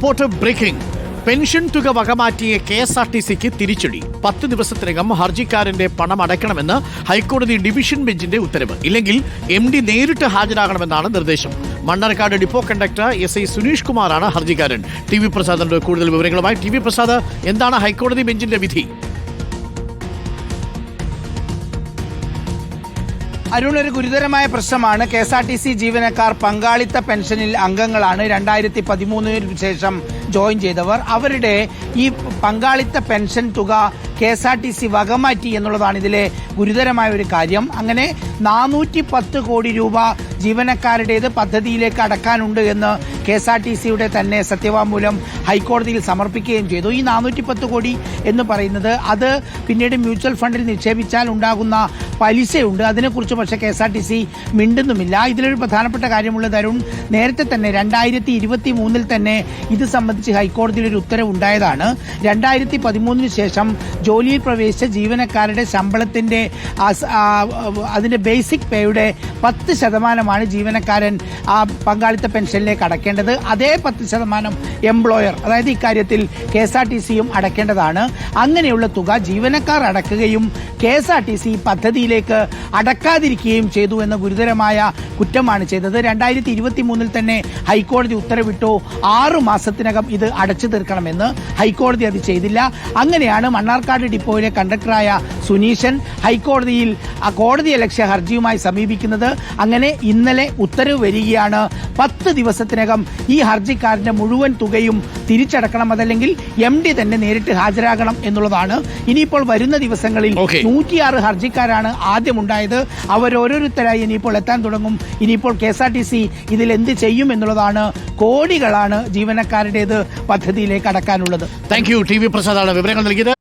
Report breaking. Pension തുക വകമാറ്റിയ K S R T സിക്ക് തിരിച്ചടി. പത്ത് ദിവസത്തിനകം ഹർജിക്കാരന്റെ പണം അടയ്ക്കണമെന്ന് ഹൈക്കോടതി ഡിവിഷൻ ബെഞ്ചിന്റെ ഉത്തരവ്. ഇല്ലെങ്കിൽ എം ഡി നേരിട്ട് ഹാജരാകണമെന്നാണ് നിർദ്ദേശം. Mannarkkad depot conductor S I Suneesh കുമാറാണ് ഹർജിക്കാരൻ. ടി വി പ്രസാദിന്റെ കൂടുതൽ വിവരങ്ങളുമായി ടി വി പ്രസാദ്. എന്താണ് ഹൈക്കോടതി ബെഞ്ചിന്റെ വിധി? അരുൺ ഒരു ഗുരുതരമായ പ്രശ്നമാണ്. K S R T C ജീവനക്കാർ പങ്കാളിത്ത പെൻഷനിൽ അംഗങ്ങളാണ്. രണ്ടായിരത്തി പതിമൂന്നിന് ശേഷം ജോയിൻ ചെയ്തവർ. അവരുടെ ഈ പങ്കാളിത്ത പെൻഷൻ തുക K S R T C വകമാറ്റി എന്നുള്ളതാണ് ഇതിലെ ഗുരുതരമായ ഒരു കാര്യം. അങ്ങനെ നാനൂറ്റി പത്ത് കോടി രൂപ ജീവനക്കാരുടേത് പദ്ധതിയിലേക്ക് അടക്കാനുണ്ട് എന്ന് കെ എസ് ആർ ടി സിയുടെ തന്നെ സത്യവാങ്മൂലം ഹൈക്കോടതിയിൽ സമർപ്പിക്കുകയും ചെയ്തു. ഈ നാനൂറ്റി പത്ത് കോടി എന്ന് പറയുന്നത് അത് പിന്നീട് മ്യൂച്വൽ ഫണ്ടിൽ നിക്ഷേപിച്ചാൽ ഉണ്ടാകുന്ന പലിശയുണ്ട്. അതിനെക്കുറിച്ച് പക്ഷേ K S R T C മിണ്ടുന്നുമില്ല. ഇതിലൊരു പ്രധാനപ്പെട്ട കാര്യമുള്ള തരുൺ നേരത്തെ തന്നെ രണ്ടായിരത്തി ഇരുപത്തി മൂന്നിൽ തന്നെ ഇത് സംബന്ധിച്ച് ഹൈക്കോടതിയിൽ ഒരു ഉത്തരവ് ഉണ്ടായതാണ് രണ്ടായിരത്തി പതിമൂന്നിന് ശേഷം ജോലിയിൽ പ്രവേശിച്ച ജീവനക്കാരുടെ ശമ്പളത്തിന്റെ അതിന്റെ ബേസിക് പേയുടെ പത്ത് ശതമാനമാണ് ജീവനക്കാരൻ ആ പങ്കാളിത്ത പെൻഷനിലേക്ക് അടക്കേണ്ടത്. അതേ പത്ത് ശതമാനം എംപ്ലോയർ അതായത് ഇക്കാര്യത്തിൽ കെ എസ് ആർ ടി സിയും അടക്കേണ്ടതാണ്. അങ്ങനെയുള്ള തുക ജീവനക്കാർ അടക്കുകയും K S R T C പദ്ധതിയിലേക്ക് അടക്കാതിരിക്കുകയും ചെയ്തു എന്ന ഗുരുതരമായ കുറ്റമാണ് ചെയ്തത്. രണ്ടായിരത്തി ഇരുപത്തി മൂന്നിൽ തന്നെ ഹൈക്കോടതി ഉത്തരവിട്ടു ആറു മാസത്തിനകം ഇത് അടച്ചു തീർക്കണമെന്ന്. ഹൈക്കോടതി അത് ചെയ്തില്ല. അങ്ങനെയാണ് മണ്ണാർക്കാട് ഡിപ്പോയിലെ കണ്ടക്ടറായ സുനീഷൻ ഹൈക്കോടതിയിൽ കോടതി ലക്ഷ്യ ഹർജിയുമായി സമീപിക്കുന്നത് അങ്ങനെ ഇന്നലെ ഉത്തരവ് വരികയാണ്. പത്ത് ദിവസത്തിനകം ഈ ഹർജിക്കാരന്റെ മുഴുവൻ തുകയും തിരിച്ചടക്കണം അതല്ലെങ്കിൽ എം ഡി തന്നെ നേരിട്ട് ഹാജരാകണം എന്നുള്ളതാണ്. ഇനിയിപ്പോൾ വരുന്ന ദിവസങ്ങളിൽ. നൂറ്റിയാറ് ഹർജിക്കാരാണ് ആദ്യം ഉണ്ടായത് അവരോരോരുത്തരായി ഇനിയിപ്പോൾ എത്താൻ തുടങ്ങും. ഇനിയിപ്പോൾ K S R T C ഇതിൽ എന്ത് ചെയ്യും എന്നുള്ളതാണ് കോടികളാണ് ജീവനക്കാരുടേത് പദ്ധതിയിലേക്ക് അടക്കാനുള്ളത്. താങ്ക് യു ടി വി പ്രസാദാണ് വിവരങ്ങൾ നൽകിയത്.